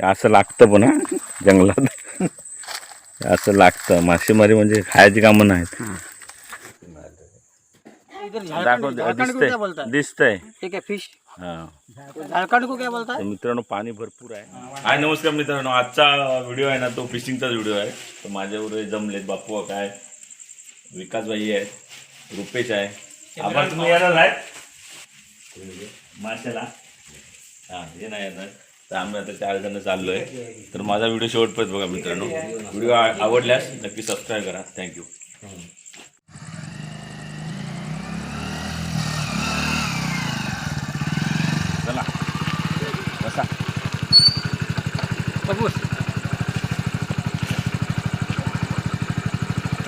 असं लागतं पण हा. जंगलात. असं लागतं. मासेमारी म्हणजे खायची कामं नाहीत. दाखव है दिसतंय. ठीक है फिश हा. झारखंड को क्या बोलता तर है मित्रांनो पाणी भरपूर आहे. हाय नमस्कार मित्रांनो. आजचा व्हिडिओ आहे ना तो फिशिंगचाच व्हिडिओ आहे. तर माझ्याबरोबर जमलेत बापू काय? विकास भाई आहे. रुपेश आहे. आभार तुम्ही येणार आहे माशाला. हां हे नाही येणार. तर आम्ही आता चार जण चाललोय. तर माझा व्हिडिओ शेवटपर्यंत बघा मित्रांनो. व्हिडिओ आवडल्यास नक्की सबस्क्राईब करा. थँक्यू चला. बसा.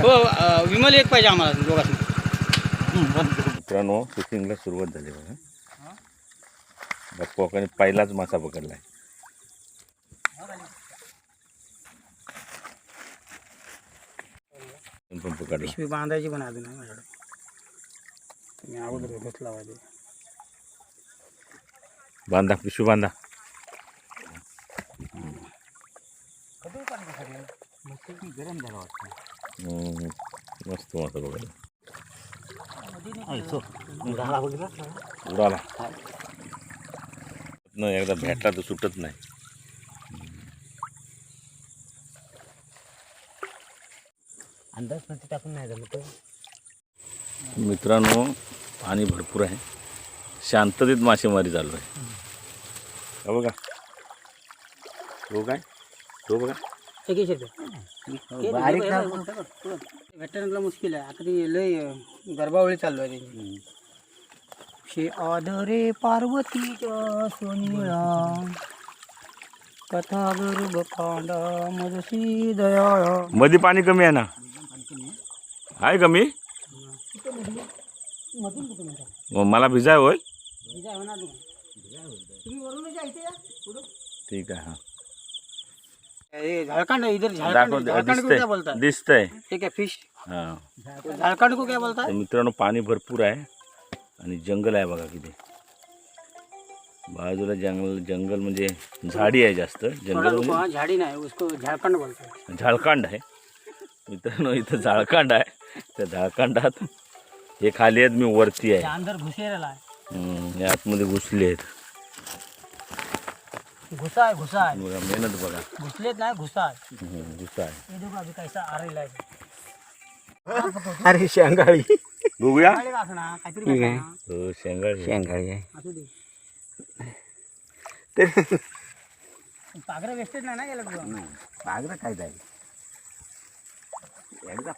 हो विमल एक पाहिजे आम्हाला दोघांनी मित्रांनो फिशिंगला सुरुवात झाली बघा. बाप्पाकाने पहिलाच मासा पकडलाय. पिशवी बांधायची पण अजून आहे माझ्याकडे. तुम्ही अगोदर बांधा पिशवी बांधा. गरम झाला वाटतं मस्त उडाला. एकदा भेटला तर सुटत नाही. अंदाज टाकून नाही झालं तर? मित्रांनो पाणी भरपूर आहे. शांततेत मासेमारी चालू आहे. हा बघा. तो काय? तो बघा. रुपये बारीक भेटण्याला मुश्किल आहे. आता ती लय अं, गरबावळी चालू आहे त्यांची. शे आदरे पार्वतीच्या सोनिळा कथा मजसी दयाळा. मध्ये पाणी कमी आहे ना? आहे कमी मग मला भिजाय होय? ठीक आहे हा. ये झारखंड इधर झारखंड दाखव झारखंड को क्या बोलता दिसतंय दिसतंय. ठीक फिश हा. झारखंड को क्या बोलता तर है मित्रांनो पाणी भरपूर आहे आणि जंगल आहे बघा किती. बाजूला जंगल जंगल म्हणजे झाडी आहे जास्त जंगल रुको, म्हणजे. हाँ, झाड़ी ना है उसको झारखंड बोलते हैं. झाळकांड आहे. मित्रांनो इथं झाळकांड आहे. त्या झाळकांडात हे खाली आहेत मी वरती आहे. अंदर है आतमध्ये घुसले आहेत. घुसा है घुसा है बघा मेहनत बघा. घुसलेत ना घुसा है हम्म, घुसा आहे ये देखो अभी कैसा आ रहा है अरे शेंगाळी. बघूया. असं ना? काहीतरी. हो शेंगाळ. आहे. शेंगाळी आहे. असू दे. तर पागरं वेस्टेज नाही ना गेलं तुझं? पागरं काय जाईल? एकदा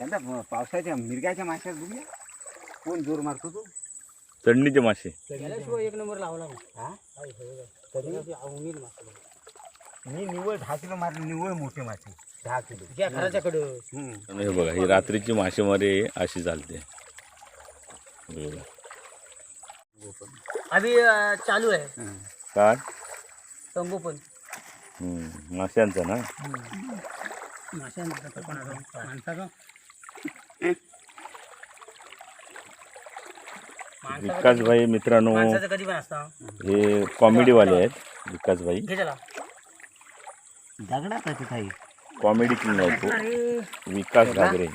एकदा पावसाच्या मिरग्याच्या माश्यात बघूया कोण जोर मारतो तो? चढणीचे मासे. एक नंबर लावला हा? मासे मी निव्वळ दहा किलो मारले निव्वळ मोठे मासे. दहा किलो. तुझ्या घराच्या कडं आणि हे बघा ही रात्रीची मासेमारी अशी चालते. हे बघा. अभी चालू आहे. काय? संगोपन माशांचं ना? माशांचा कोणाचा माणसाचा विकास भाई मित्रांनो कधी पण असतं. हे कॉमेडीवाले आहेत विकास भाई घे त्याला. दगडात आहे काही कॉमेडी किंग आहे तो विकास घागरे.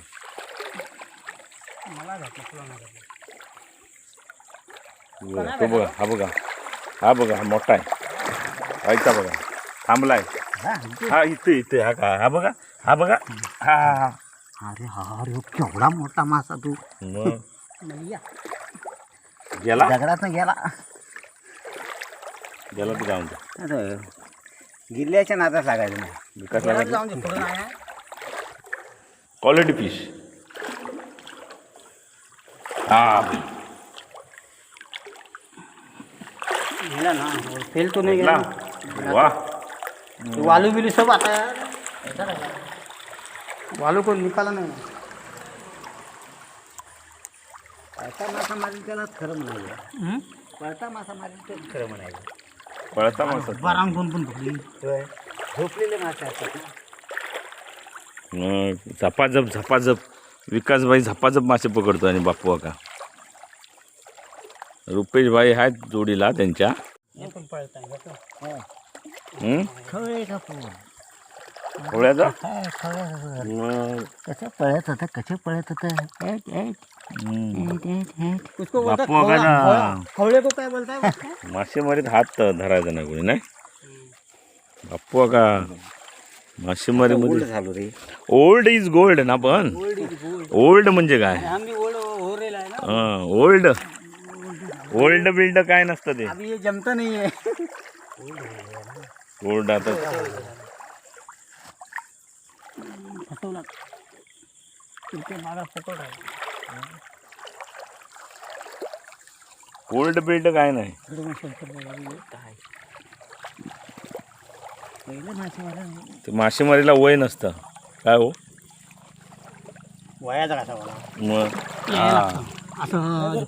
मला घातलं तुला नाही घातलं. बघा, तो बघा हा बघा. हा बघा हा मोठा आहे. ऐका बघा. थांबलाय. हा इथे इथे हा का? हा बघा हा बघा. हा हा हा. अरे हा अरे केवढा मोठा मासा तू. मग? मैया. गेला? दगडात गेला. गेला तर जाऊन दे. अरे गिल्ल्याच्या नादात लागायचं नाही. जाऊन दे नाही आहे. क्वालिटी फिश हा गेला ना फेल तो नाही गेला? गेला. वा. वालू बिलू सब आता. वालू को निकाला नाही. पळता मासा मारेल त्याला खरं म्हणायचं. हम्म? पळता मासा मारेल तर खरं म्हणायचं. पळता मासा. बारांग कोण पण पकडली. होय. झोपलेले मासे असतात ना. मग झपाझप झपाझप. विकासभाई झपाझप मासे पकडतो आणि बापू का. रुपेश भाई आहेत जोडीला त्यांच्या. हे पण पळत हं? का होळ्याचा काय खवळे मग, कसं पळत होतं कसं पळत होतं एट एट. एट एट एट उसको बोलता बापू का ना? खवळे को काय बोलताय उसको? मासेमारीत हात धरायचा नाही कोणी नाही बाप्पू का मासेमारीमध्ये झालो रे ओल्ड इज गोल्ड ना पण. ओल्ड म्हणजे काय हम भी ओल्ड हो रहे है ना ओल्ड ओल्ड बिल्ड काय नसतं ते अभी ये जमता नहीं है ओल्ड आता फसवला तुमच्या मागा फुकट आहे. ओल्ड बिल्ड काय नाही. ते मासेमारीला वय नसतं. काय हो? वयाचा कसा असं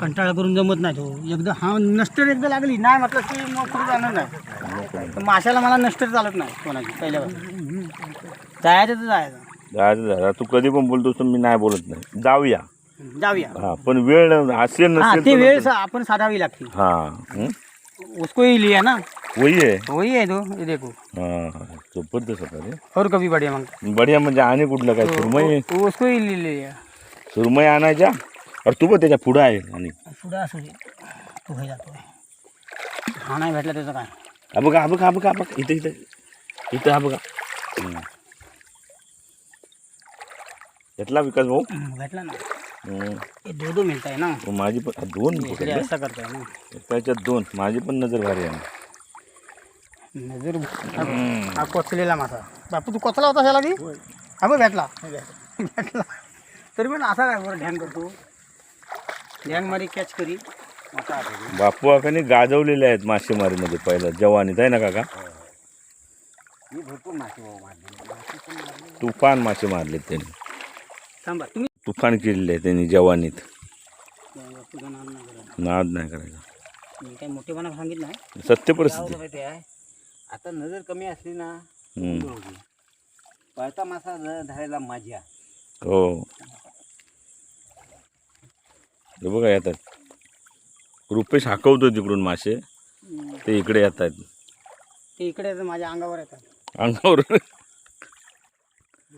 कंटाळा करून जमत नाही तो. एकदा हा नष्टर एकदा लागली नाही म्हटलं की मग पुढे जाणार नाही. तर माशाला मला नष्टर चालत नाही कोणाची पहिल्यावर. जायचं तर जायचं. जायचं झालं तू कधी पण बोलतोस तर मी नाही बोलत नाही. जाऊया. जाऊया. हा पण वेळ असेल हाँ नसेल ती तर वेळ. सा- अपन साधावी लागती. हा हं? उसको ही लिया ना. वही आहे वही है तो ये देखो. हा हा. जबरदस्त होता रे. और कभी बढ़िया मंग बढिया म्हणजे आणि कुठलं काय? सुरमई तो उसको ही ले लिया. सुरमई आणायच्या? अरे तू पण त्याच्या पुढं आहे आणि पुढे असू दे. तो हे जातो. हा नाही भेटला त्याचं काय? हा बघा हा बघा हा बघा हा बघा. इथं इथं. इथं हा बघा. हं. घेतला विकास भाऊ? हम्म, भेटला ना. हं. ये दो दो मिलता है ना माझी पण हा, दोन इसलिए पकडले ऐसा करता है ना. त्याच्यात दोन. माझी पण नजर भारी आहे नजर हा कोचलेला मासा बापू तू कोचला होता त्याला की हा बघ भेटला. भेटला. तरी पण असा काय बरं ध्यान करतो. ध्यान मारी कॅच करी. बापू आकाने गाजवलेले आहेत मासेमारीमध्ये पहिलं जवानीत आहे ना काका? तुफान मासे मारलेत त्यांनी. थांबा तुम्ही तुफान केलेले आहे त्यांनी जवानीत. तुझं नाही नाद नाही करायचा. मी काही मोठेपणा सांगितलं नाही. सत्य परिस्थिती. होतं माहिती आहे. आता नजर कमी असली ना हम्म. बंद होती. पळता मासा ध- धरायला मजा हो. हे बघा येतात रुपेश हाकवतो तिकडून मासे. ते इकडे येत आहेत ते इकडे माझ्या अंगावर येतात. अंगावर.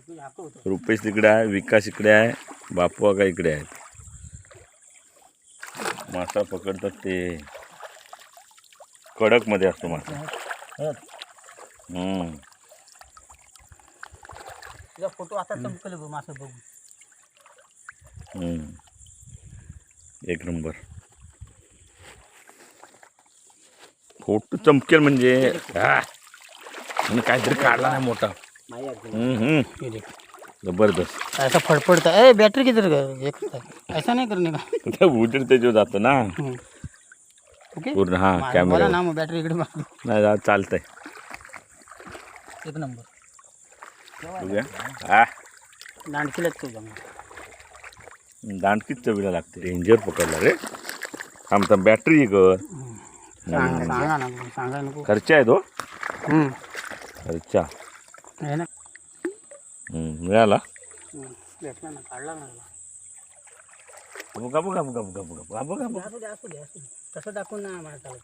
दाखवतो रुपेश तिकडे आहे विकास इकडे आहे बापू आका इकडे आहेत. मासा पकडतात ते. कडकमध्ये असतो मासा. हम्म. तुझा फोटो आता चमकल बघ मासं बघू हम्म. एक नंबर. फ़ोटो चमकेल म्हणजे. हा. आणि काहीतरी काढला नाही मोठा. हम्म, हम्म. ये देख ज़बरदस्त. ऐसा फड़फड़ता है ए बैटरी किधर एक ऐसा नहीं करने का ते उजेड त्याच्यावर जातो ना. हम्म. ओके? पूर्ण हा कॅमेरा ना मग बॅटरी इकडे मार नाही जा चालतंय. एक नंबर. बघूया. हा. जमा दांडकीच चवीला लागते. डेंजर पकडला रे. आमचा बॅटरी कर. सांग सांगा ना मग, सांगा नको. खर्चा आहे तो? हम्म. खर्चा. आहे ना. हम्म, मिळाला? हम्म. भेटला ना काढला ना बघा बघा बघा बघा बघा बघा बघा बघा. असू दे असू दे असू दे. तसं दाखवून ना आम्हाला चालत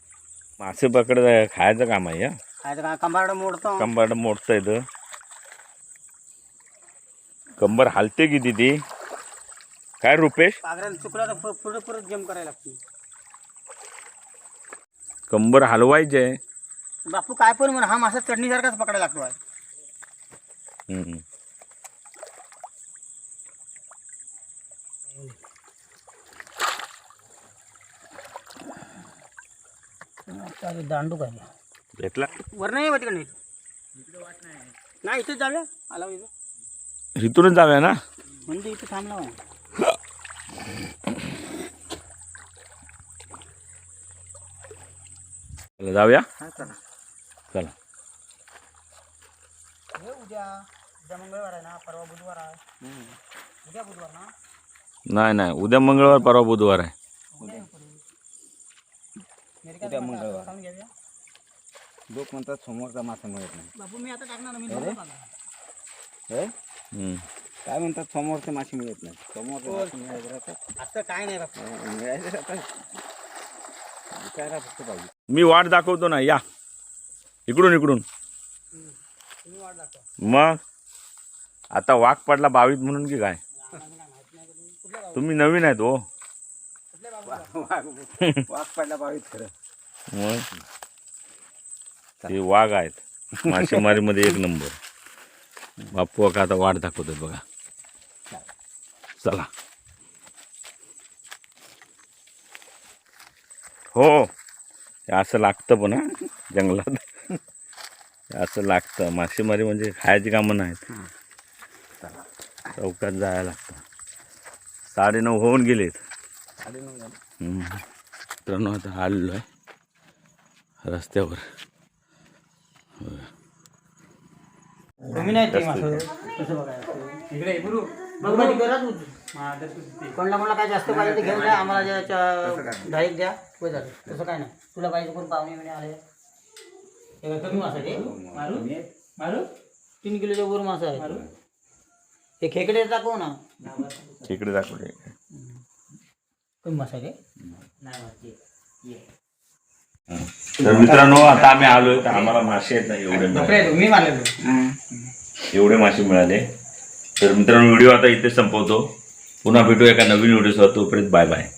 मासे पकड खायचं काम आहे हा? काय तर कंबारडं मोडतो. कंबर मोडतं येतं कंबर हालते किती ती काय रुपेश? पागऱ्याला चुकला तर पुढे परत जम करायला लागते. कंबर हलवायचे बापू काय पण म्हणा हा मासा चटणीसारखाच पकडायला लागतो आहे हम्म. दांडू काय भेटला वर नाही तिकडे. नाही नाही इथेच जाऊया. आला इथं. इथूनच जाऊया ना? म्हणजे इथं थांबला चला जाऊया. चला. नाही नाही उद्या मंगळवार परवा बुधवार आहे. उद्या मंगळवार. लोक म्हणतात समोरचा मासा मिळत नाही. काय म्हणतात? समोरचे मासे मिळत नाही. समोर असं काय नाही मिळायचं मी वाट दाखवतो ना या. इकडून इकडून. मग? आता वाघ पडला बावीत म्हणून की काय? तुम्ही नवीन आहेत हो. वाघ पडला बावीत खरं मग? ते वाघ आहेत. मासेमारीमध्ये एक नंबर. बापू का आता वाट दाखवतात बघा. चला. हो. हे असं लागतं पण हा. जंगलात. हे असं लागतं. मासेमारी म्हणजे खायची कामं नाहीत. चौकात जायला लागतं. साडेनऊ होऊन गेलेत. हम्म. मित्रांनो आता आलेलो आहे. रस्त्यावर. कमी नाही बघू होती. कोणाला कोणाला काय जास्त पाहिजे ते घेऊन जा आम्हाला ज्याच्या द्या होय झालं तसं काय नाही. तुला पाहिजे कोण पाहुणे बिणे आले. हे कमी मासा ते. मारू? मारू? तीन किलोच्या वर मासा आहे. हे खेकडे दाखव ना. इकडे दाखवले कमी मासा आहे ते. तर मित्रांनो आता आम्ही आलोय तर आम्हाला मासे आहेत ना एवढे. मी मारलेलो. एवढे मासे मिळाले. तर मित्रांनो व्हिडिओ आता इथे संपवतो. पुन्हा भेटू एका नवीन व्हिडिओसह तोपर्यंत बाय बाय.